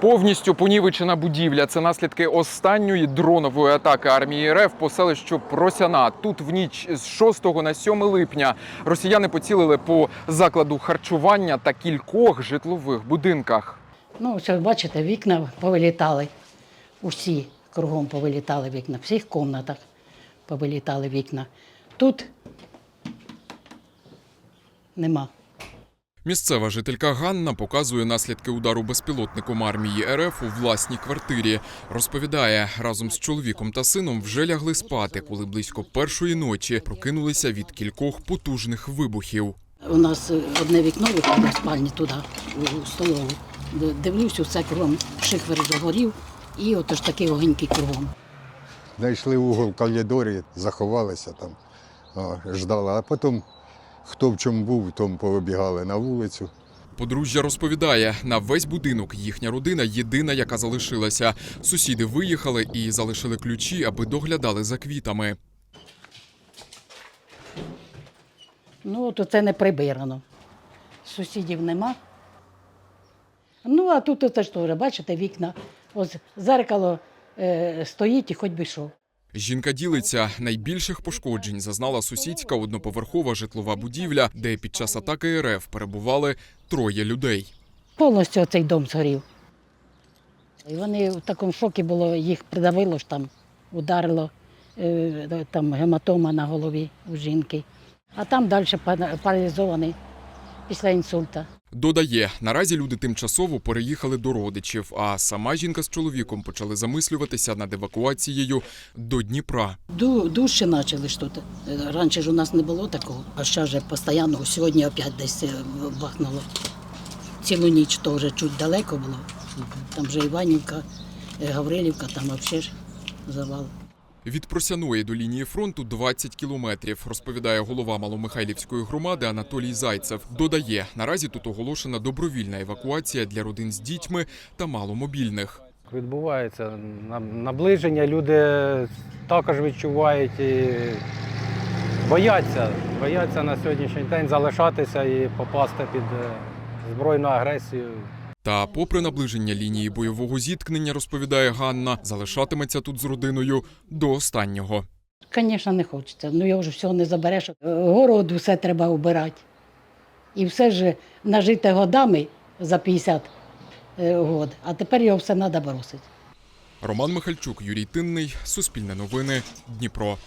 Повністю понівечена будівля. Це наслідки останньої дронової атаки армії РФ по селищу Просяна. Тут в ніч з 6 на 7 липня росіяни поцілили по закладу харчування та кількох житлових будинках. Ну, ось бачите, вікна повилітали. Усі кругом повилітали вікна, в всіх кімнатах повилітали вікна. Тут нема. Місцева жителька Ганна показує наслідки удару безпілотником армії РФ у власній квартирі. Розповідає, разом з чоловіком та сином вже лягли спати, коли близько першої ночі прокинулися від кількох потужних вибухів. У нас одне вікно виходить в спальні туди, у столову. Дивлюсь, все кругом шифер загорів, і отож такий огоньки кругом. Знайшли угол в коридорі, заховалися там, ждали. А потім, хто в чому був, в тому повибігали на вулицю. Подружжя розповідає, на весь будинок їхня родина єдина, яка залишилася. Сусіди виїхали і залишили ключі, аби доглядали за квітами. Ну, то це не прибирано. Сусідів нема. Ну, а тут це ж теж, бачите, вікна. Ось зеркало е, стоїть і хоч би що. Жінка ділиться, найбільших пошкоджень зазнала сусідська одноповерхова житлова будівля, де під час атаки РФ перебували троє людей. Повністю цей дом згорів. І вони в такому шокі було, їх придавило ж там, ударило е, там гематома на голові у жінки. А там далі пара- паралізований після інсульта. Додає, наразі люди тимчасово переїхали до родичів, а сама жінка з чоловіком почали замислюватися над евакуацією до Дніпра. Ду, дужче почали. Е, Раніше ж у нас не було такого, а ще вже постійно, сьогодні опять десь е, бахнуло. Цілу ніч то вже чуть далеко було. Там вже Іванівка, е, Гаврилівка, там взагалі ж завал. Від Просяної до лінії фронту 20 кілометрів, розповідає голова Маломихайлівської громади Анатолій Зайцев. Додає, наразі тут оголошена добровільна евакуація для родин з дітьми та маломобільних. Відбувається наближення, люди також відчувають і бояться, бояться на сьогоднішній день залишатися і попасти під е, збройну агресію. Та, попри наближення лінії бойового зіткнення, розповідає Ганна, залишатиметься тут з родиною до останнього. Звісно, не хочеться. Ну його ж всього не забереш. Е, Город все треба убирати. І все ж нажите годами за 50 е, год, а тепер його все треба бросити. Роман Михальчук, Юрій Тинний, Суспільне новини, Дніпро.